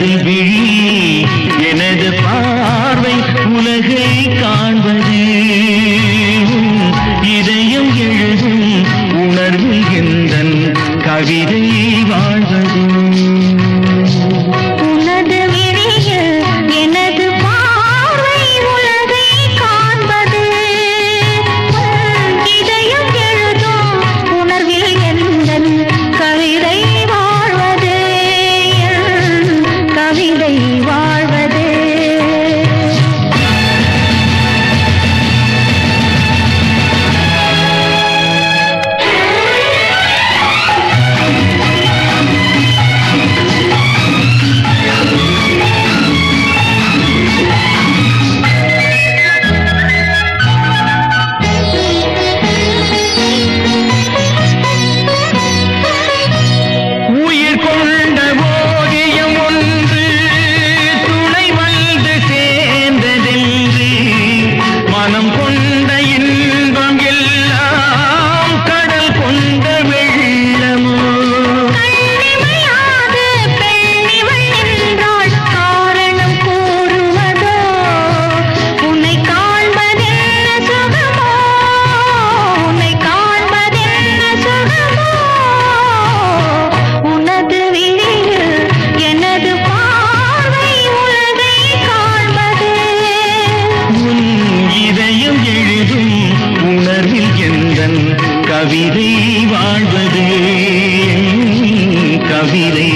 மனதில் விழி எனது பார்வை உலகை காண்பது. இதயம் எழுதும் உணர்வு எந்தன் கவிதை வா கவிதை வாழ்வது கவிதை